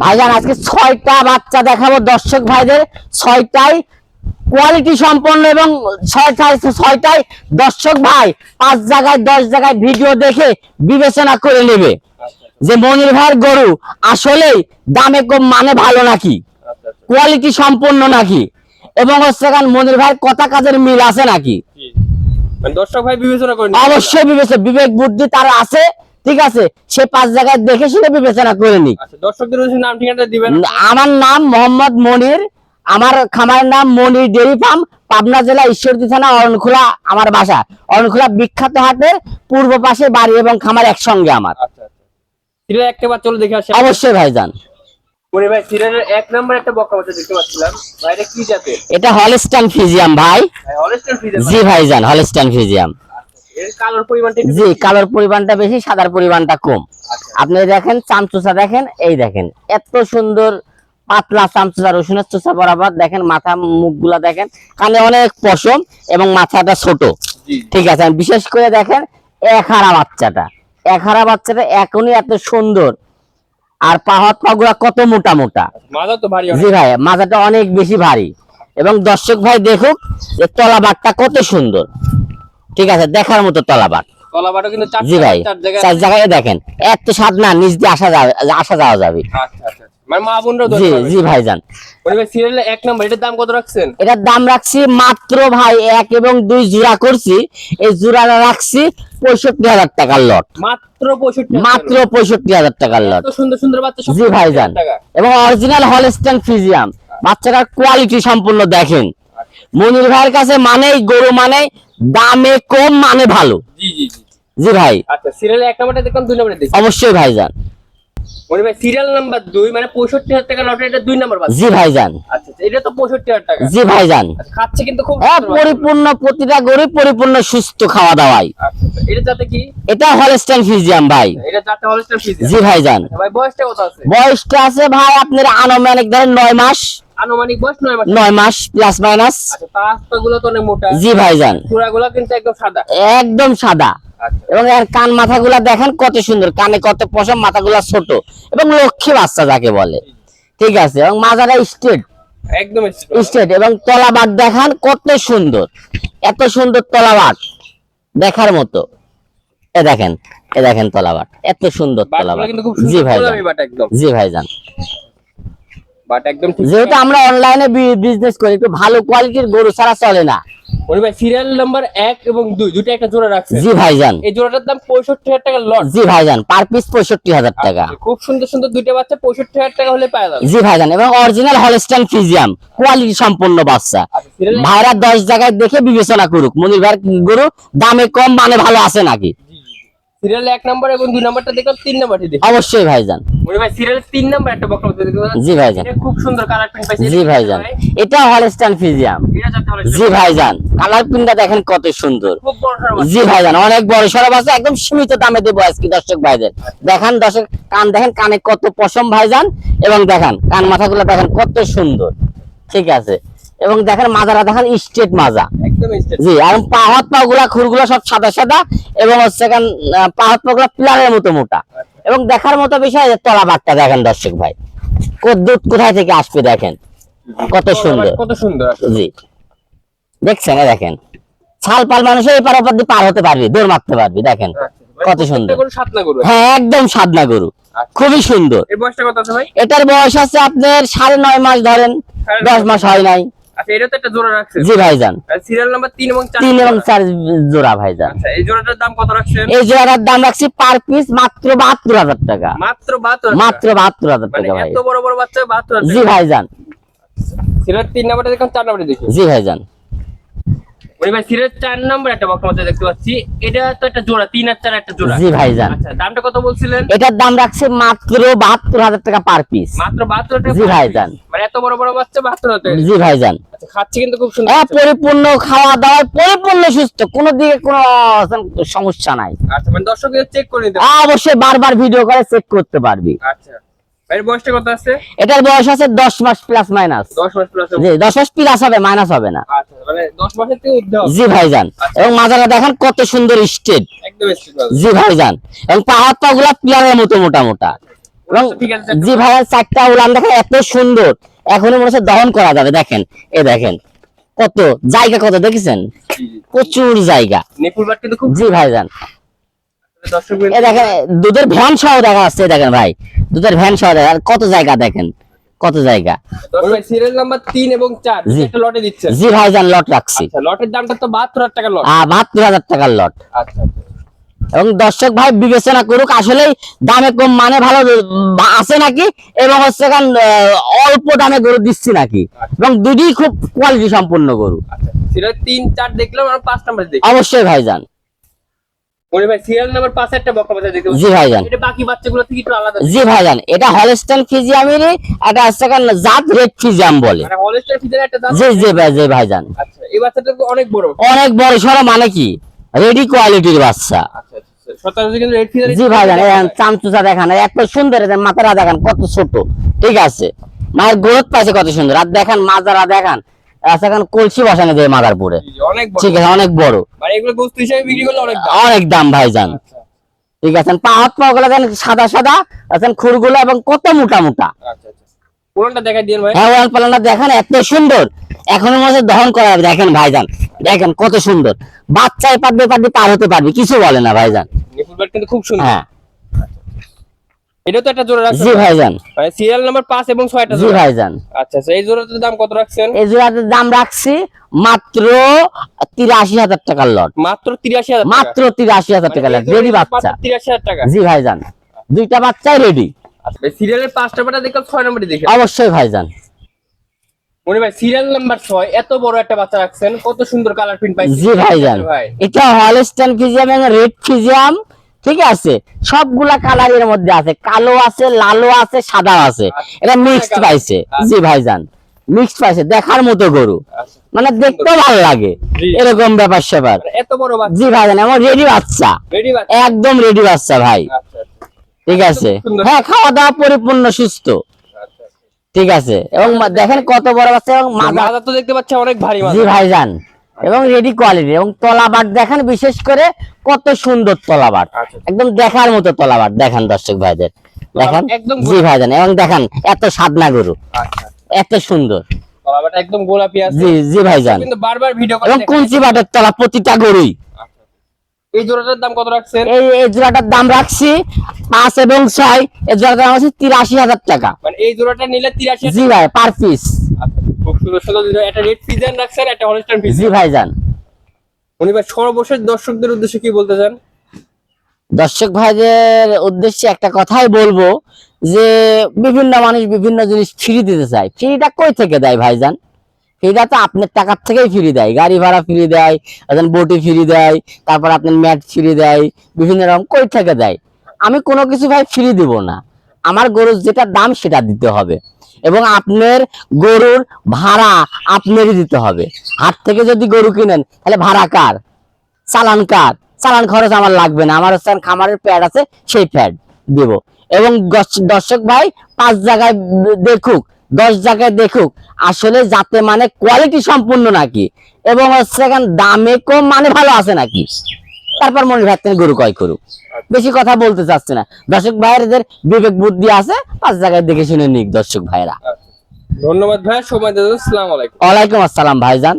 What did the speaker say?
ভাইজান আজকে ছয়টা বাচ্চা দেখাবো দর্শক ভাইদের। ছয়টাই কোয়ালিটি সম্পন্ন এবং ছয়টায় দর্শক ভাই পাঁচ জায়গায় দশ জায়গায় ভিডিও দেখে বিবেচনা করে নেবে। যে মনির ভাইয়ের গরু আসলেই দামে কম মানে ভালো নাকি? কোয়ালিটি সম্পন্ন নাকি? এবং হচ্ছে মনির ভাইয়ের কথা কাজের মিল আছে নাকি? মানে দর্শক ভাই বিবেচনা করে অবশ্যই বিবেচনা বিবেক বুদ্ধি তার আছে। ঠিক আছে সে পাঁচ জায়গায় দেখে সেটা বিবেচনা করে নিক আচ্ছা দর্শকদের নাম ঠিকানাটা দিবেন? আমার নাম মোহাম্মদ মনির আমার খামারের নাম মনির ডেরি ফার্ম পাবনা জেলা ঈশ্বরদী থানা অরণখোলা আমার বাসা। অরণখোলা বিখ্যাত হাটের পূর্ব পাশে বাড়ি এবং খামার একসঙ্গে আমার। আচ্ছা আচ্ছা। দেখে আসি। অবশ্যই ভাইজান। ভাই সিরিয়ালের এক নাম্বার একটা বক্কা বাচ্চা দেখতে পাচ্ছিলাম। ভাইটা কি জাতের? এটা হলস্টান ফিজিয়াম ভাই। ভাই হলস্টাইন ফ্রিজের জি ভাইজান হলস্টান ফিজিয়াম। কালার পরিমাণটা একটু জি কালোর পরিমাণটা বেশি সাদার পরিমাণটা কম। আচ্ছা। আপনি দেখেন চামচুসা দেখেন এই দেখেন এত সুন্দর পাতলা চামচুসা রসুনের বরাবর দেখেন মাথা মুখগুলা দেখেন কানে অনেক পশম এবং মাথাটা ছোট। ঠিক আছে বিশেষ করে দেখেন এক হারা বাচ্চাটা এক হারা বাচ্চাটা এখনই এত সুন্দর। আর পাহাড় পাগুলা কত মোটা মোটা। মাজা তো ভারী জি ভাই মাথাটা অনেক বেশি ভারী। এবং দর্শক ভাই দেখুক যে তলাবাটটা কত সুন্দর। ঠিক আছে দেখার মতো তলাবাট। গলাবাটা জি ভাই চার জায়গায় দেখেন এত স্বাদ না নিচ দিয়ে আসা যাবে আসা যাওয়া যাবে। মা বোনরাও জি জি ভাইজান। ভাই সিরিয়ালের এক নাম্বার এটার দাম কত রাখছেন? এটার দাম রাখছি মাত্র ভাই এক এবং দুই জোড়া করছি। এই জোড়াটা রাখছি পঁয়ষট্টি হাজার টাকার লট মাত্র পঁয়ষট্টি মাত্র পঁয়ষট্টি হাজার টাকার লট সুন্দর সুন্দর বাচ্চা সব জি ভাইজান। এবং অরিজিনাল হলস্টাইন ফিজিয়াম বাচ্চাটার কোয়ালিটি সম্পূর্ণ দেখেন। মনির ভাইয়ের কাছে মানেই গরু মানে দামে কম মানে ভালো। জি জি জি। জি ভাই। আচ্ছা সিরিয়ালে এক নাম্বারটা দেখলাম দুই নাম্বারে দেখি অবশ্যই ভাইজান। মনে ভাই সিরিয়াল নাম্বার দুই মানে পঁয়ষট্টি হাজার টাকা লটে এটা দুই নাম্বার জি ভাইজান। আচ্ছা আচ্ছা, এটা তো পঁয়ষট্টি হাজার টাকা। জি ভাইজান। আচ্ছা, খাচ্ছে কিন্তু খুব হ্যাঁ পরিপূর্ণ প্রতিটা গরু পরিপূর্ণ সুস্থ খাওয়া দাওয়াই। আচ্ছা এটা যাতে কি? এটা হলস্টাইন ফিজিয়াম ভাই। এটা যাতে হলস্টার ফিজ জি ভাইজান। ভাই বয়সটা কত আছে? বয়সটা আছে ভাই আপনার আনুমানিক ধরেন নয় মাস। আনুমানিক বয়স নয় মাস। নয় মাস প্লাস মাইনাস আচ্ছা পাঁচটা তো অনেক মোটা। জি ভাইজান। চূড়াগুলো কিন্তু একদম সাদা। একদম সাদা। আচ্ছা। এবং এর কান মাথাগুলা দেখেন কত সুন্দর। কানে কত পশম মাথাগুলা ছোট। এবং লক্ষ্মী বাচ্চা যাকে বলে। ঠিক আছে এবং মাজারা স্ট্রেট একদম স্ট্রেট এবং তলাবাট দেখান কত সুন্দর। এত সুন্দর তলাবাট দেখার মতো। এ দেখেন এ দেখেন তলাবাট। এত সুন্দর তলাবাট। জি একদম। জি ভাইজান। বাট একদম যেহেতু আমরা অনলাইনে বিজনেস করি একটু ভালো কোয়ালিটির গরু ছাড়া চলে না। মনে ভাই সিরিয়াল নাম্বার এক এবং দুই দুটো একটা জোড়া রাখছে জি ভাইজান। এই জোড়াটার দাম পঁয়ষট্টি হাজার টাকা লট। জি ভাইজান পার পিস পঁয়ষট্টি হাজার টাকা। খুব সুন্দর সুন্দর দুইটা বাচ্চা পঁয়ষট্টি হাজার টাকা হলে পাওয়া যাবে। জি ভাইজান এবং অরিজিনাল হলস্টাইন ফিজিয়াম কোয়ালিটি সম্পন্ন বাচ্চা। আচ্ছা ভাইরা দশ জায়গায় দেখে বিবেচনা করুক মনির ভাইয়ের গরু দামে কম মানে ভালো আছে নাকি? সিরিয়াল এক নাম্বার এবং দুই নাম্বারটা দেখলাম তিন নাম্বারটি অবশ্যই ভাইজান। মনে ভাই সিরিয়াল তিন নাম্বার একটা দেখতে। জি ভাইজান। খুব সুন্দর কালার প্রিন্ট পাইছে। জি ভাইজান। এটা হলস্টাইন ফিজিয়াম জি ভাইজান। কালার প্রিন্টটা দেখেন কত সুন্দর। খুব বড় জি ভাইজান অনেক বড় সরব আছে একদম সীমিত দামে দেবো আজকে দর্শক ভাইদের। দেখান দর্শক কান দেখেন কানে কত পশম ভাইজান এবং দেখান কান মাথাগুলো দেখেন কত সুন্দর। ঠিক আছে। এবং দেখেন মাজারা দেখেন স্ট্রেট মাজা। জি আর পা হাত পা গুলা খুরগুলো সব সাদা সাদা এবং হচ্ছে পা হাত পা গুলা পিলারের মতো মোটা। এবং দেখার মতো বিষয় তলা বাটটা দেখেন দর্শক ভাই। কো- দুধ কোথায় থেকে আসবে দেখেন? কত সুন্দর। কত সুন্দর জি। দেখছেন দেখেন। ছাল পাল মানুষের এই পার দিয়ে পার হতে পারবি দৌড় মারতে পারবি দেখেন। আচ্ছা, কত সুন্দর। হ্যাঁ একদম সাদনা গরু। আচ্ছা। খুবই সুন্দর। এটার বয়স আছে আপনার সাড়ে নয় মাস ধরেন দশ মাস হয় নাই। আচ্ছা এটা তো একটা জোড়া জি ভাইজান। সিরিয়াল নাম্বার তিন এবং চার তিন এবং চার জোড়া ভাইজান। আচ্ছা এই জোড়াটার দাম কত রাখছেন? এই জোড়াটার দাম রাখছি পার পিস মাত্র বাহাত্তর হাজার টাকা। মাত্র বাহাত্তর মাত্র বাহাত্তর হাজার মানে টাকা ভাই এত বড় বড় বাচ্চা বাহাত্তর জি ভাইজান। সিরিয়াল তিন নাম্বারটা দেখলাম চার নাম্বারটা দেখি জি ভাইজান। ওই ভাই সিরিয়াল চার নাম্বার একটা বক্তা দেখতে পাচ্ছি। এটা তো একটা জোড়া তিন আর চার একটা জোড়া। জি আচ্ছা দামটা কত বলছিলেন? এটার দাম রাখছে মাত্র বাহাত্তর হাজার টাকা পার পিস মাত্র টাকা জি মানে এত বড় বড় বাচ্চা বাহাত্তর টাকা? জি আচ্ছা খাচ্ছে কিন্তু খুব সুন্দর হ্যাঁ পরিপূর্ণ খাওয়া দাওয়া পরিপূর্ণ সুস্থ কোনো দিকে কোনো সমস্যা নাই। আচ্ছা মানে দর্শক চেক করে নিতে অবশ্যই বারবার ভিডিও করে চেক করতে পারবি। আচ্ছা। ভাইয়ের বয়সটা কত আছে? এটার বয়স আছে দশ মাস প্লাস মাইনাস দশ মাস প্লাস জি দশ মাস প্লাস হবে মাইনাস হবে না। আচ্ছা মানে দশ মাসের থেকে উঠতে জি ভাইজান। এবং মাজারা দেখেন কত সুন্দর স্টেট একদম স্ট্রেট জি ভাইজান। এবং পাহাড় পা গুলা পিলারের মতো মোটা মোটা এবং আচ্ছা, জি চারটা উলান দেখেন এত সুন্দর। এখনও মনে হচ্ছে দহন করা যাবে দেখেন। এ দেখেন। কত জায়গা কত দেখেছেন। প্রচুর জায়গা। নেপুল কিন্তু খুব জি ভাইজান। দর্শক দেখেন দুধের ভ্যান সহ দেখা যাচ্ছে দেখেন ভাই। দুধের ভ্যান সহ আর কত জায়গা দেখেন? কত জায়গা? সিরিয়াল নাম্বার তিন এবং চার। একটা লটে দিচ্ছেন জি ভাইজান লট রাখছি। আচ্ছা লটের দামটা তো বাহাত্তর হাজার টাকা লট বাহাত্তর হাজার টাকার লট আচ্ছা আচ্ছা। এবং দর্শক ভাই বিবেচনা করুক আসলে দামে কম মানে ভালো আছে নাকি? এবং হচ্ছে অল্প দামে গরু দিচ্ছি নাকি? এবং দুটি খুব কোয়ালিটি সম্পূর্ণ গরু। আচ্ছা সিরিয়াল তিন চার দেখলাম আর পাঁচ নাম্বার দেখি। অবশ্যই ভাইজান মনে ভাই সিরিয়াল নাম্বার পাঁচে একটা বকা বাচ্চা দেখতে জি ভাইজান। এটা বাকি বাচ্চাগুলো থেকে একটু আলাদা। জি ভাইজান এটা হলস্টাইন ফিজিয়ামেরই এটা হচ্ছে জাত রেড ফিজিয়াম বলে। মানে হলস্টার ফিজার একটা দাম জি জি ভাই জি ভাইজান। আচ্ছা এই বাচ্চাটা তো অনেক বড়। অনেক বড় মানে কি? রেডি কোয়ালিটির বাচ্চা। আচ্ছা আচ্ছা জি ভাইজান চামচুচা দেখান এত সুন্দর মাথাটা দেখান কত ছোট। ঠিক আছে। মায়ের গ্রোথ পাইছে কত সুন্দর। আর দেখান মাজারা দেখান। এখন কলসি বসানো যায় মাদার পরে অনেক বড়। ঠিক আছে অনেক বড়। মানে অনেক দাম। দাম ভাইজান। আচ্ছা। ঠিক আছে পা হাত পা গুলো সাদা খুরগুলো এবং কত মোটা মোটা। আচ্ছা আচ্ছা। ভাই। হ্যাঁ দেখেন এত সুন্দর। এখনও মাঝে দহন করা যাবে। দেখেন ভাইজান দেখেন কত সুন্দর। বাচ্চায় পারবে পারবে পার হতে পারবে কিছু বলে না ভাইজান। খুব সুন্দর। হ্যাঁ। এটা তো একটা জোড়া রাখছেন? জি ভাইজান মানে সিরিয়াল নাম্বার পাঁচ এবং ছয়টা জি জোড়া। ভাইজান আচ্ছা আচ্ছা এই জোড়াটার দাম কত রাখছেন? এই জোড়াটার দাম রাখছি মাত্র তিরাশি হাজার টাকার লট। মাত্র তিরাশি হাজার মাত্র তিরাশি হাজার টাকা লট। রেডি বাচ্চা। তিরাশি হাজার টাকা? জি ভাইজান দুইটা বাচ্চাই রেডি সিরিয়ালের পাঁচটা পাটা দেখলাম ছয় নম্বরে দেখে। অবশ্যই ভাইজান। মনে ভাই সিরিয়াল নাম্বার ছয় এত বড় একটা বাচ্চা রাখছেন কত সুন্দর কালার প্রিন্ট পাইছি জি ভাইজান। ভাই। এটা হলস্টাইন ফিজিয়াম এবং রেড ফিজিয়াম ঠিক আছে? সবগুলা কালারের মধ্যে আছে। কালো আছে লালও আছে সাদা আছে। এটা মিক্সড পাইছে। জি ভাইজান মিক্সড পাইছে। দেখার মতো গরু। আচ্ছা। মানে দেখতে ভালো লাগে। এরকম ব্যাপার স্যাপার। জি ভাইজান আমার রেডি বাচ্চা। রেডি বাচ্চা। একদম রেডি বাচ্চা ভাই। আচ্ছা আচ্ছা। ঠিক আছে? হ্যাঁ খাওয়া দাওয়া পরিপূর্ণ সুস্থ। আচ্ছা ঠিক আছে? এবং দেখেন কত বড় বাচ্চা এবং মাজা তো দেখতে পাচ্ছি অনেক ভারী জি ভাইজান। এবং রেডি কোয়ালিটি এবং তলাবাট দেখেন বিশেষ করে কত সুন্দর তলাবাট। আচ্ছা। একদম দেখার মতো তলাবাট দেখেন দর্শক ভাইদের। দেখেন? জি ভাইজান এবং দেখেন এত সাদনা গরু। আচ্ছা এত সুন্দর। একদম গোলাপি আছে। জি জি ভাইজান। কিন্তু বারবার ভিডিও এবং। কুঞ্চি বাটের তলা প্রতিটা গরুই। আচ্ছা। এই জোড়াটার দাম কত রাখছেন? এই এই জোড়াটার দাম রাখছি পাঁচ এবং ছয়। এই জোড়াটার দাম আছে তিরাশি হাজার টাকা। মানে এই জোড়াটা নিলে তিরাশি জি ভাই পার পিস খুব সুন্দর সুন্দর দুটো, রেড পিজন রাখছেন একটা হলস্টাইন জি ভাইজান। উনি ভাই সর্বশেষ দর্শকদের উদ্দেশ্যে কি বলতে চান? দর্শক ভাইদের উদ্দেশ্যে একটা কথাই বলব যে বিভিন্ন মানুষ বিভিন্ন জিনিস ফ্রি দিতে চায়। ফ্রিটা কই থেকে দেয় ভাইজান? ফ্রিটা তো আপনার টাকার থেকেই ফ্রি দেয়। গাড়ি ভাড়া ফ্রি দেয় এখন বটি ফ্রি দেয় তারপর আপনার ম্যাট ফ্রি দেয় বিভিন্ন রকম কই থেকে দেয়। আমি কোনো কিছু ভাই ফ্রি দিব না। আমার গরুর যেটা দাম সেটা দিতে হবে। এবং আপনার গরুর ভাড়া আপনারই দিতে হবে। হাট থেকে যদি গরু কিনেন, তাহলে ভাড়া কার? চালান কার? চালান খরচ আমার লাগবে না। আমার হচ্ছে খামারের প্যাড আছে, সেই প্যাড দেব। এবং দর্শ- দর্শক ভাই, পাঁচ জায়গায় দেখুক, দশ জায়গায় দেখুক, আসলে যাতে মানে কোয়ালিটি সম্পূর্ণ নাকি, এবং হচ্ছে দামে কম মানে ভালো আছে নাকি? তারপর মনে রাখতেন গরু কয় করুক। বেশি কথা বলতে চাচ্ছে না। দর্শক ভাইয়ের বিবেক বুদ্ধি আছে পাঁচ জায়গায় দেখে শুনে নিক দর্শক ভাইরা ধন্যবাদ ভাই সময় জন্য। আসসালামু আলাইকুম। ওয়ালাইকুম আসসালাম ভাইজান।